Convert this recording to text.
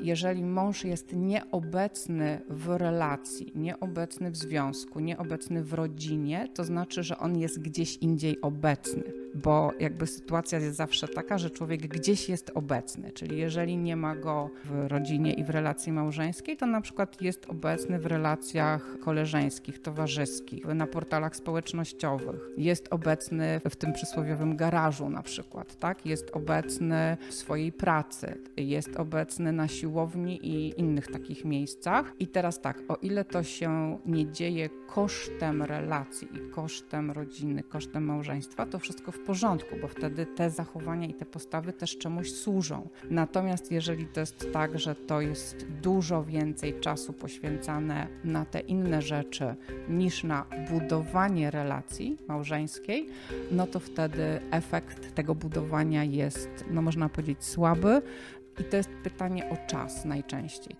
Jeżeli mąż jest nieobecny w relacji, nieobecny w związku, nieobecny w rodzinie, to znaczy, że on jest gdzieś indziej obecny, bo jakby sytuacja jest zawsze taka, że człowiek gdzieś jest obecny, czyli jeżeli nie ma go w rodzinie i w relacji małżeńskiej, to na przykład jest obecny w relacjach koleżeńskich, towarzyskich, na portalach społecznościowych, jest obecny w tym przysłowiowym garażu na przykład, tak? Jest obecny w swojej pracy, jest obecny na siłowni i innych takich miejscach. I teraz tak, o ile to się nie dzieje kosztem relacji i kosztem rodziny, kosztem małżeństwa, to wszystko w porządku, bo wtedy te zachowania i te postawy też czemuś służą. Natomiast jeżeli to jest tak, że to jest dużo więcej czasu poświęcane na te inne rzeczy niż na budowanie relacji małżeńskiej, no to wtedy efekt tego budowania jest, no można powiedzieć, słaby. I to jest pytanie o czas najczęściej.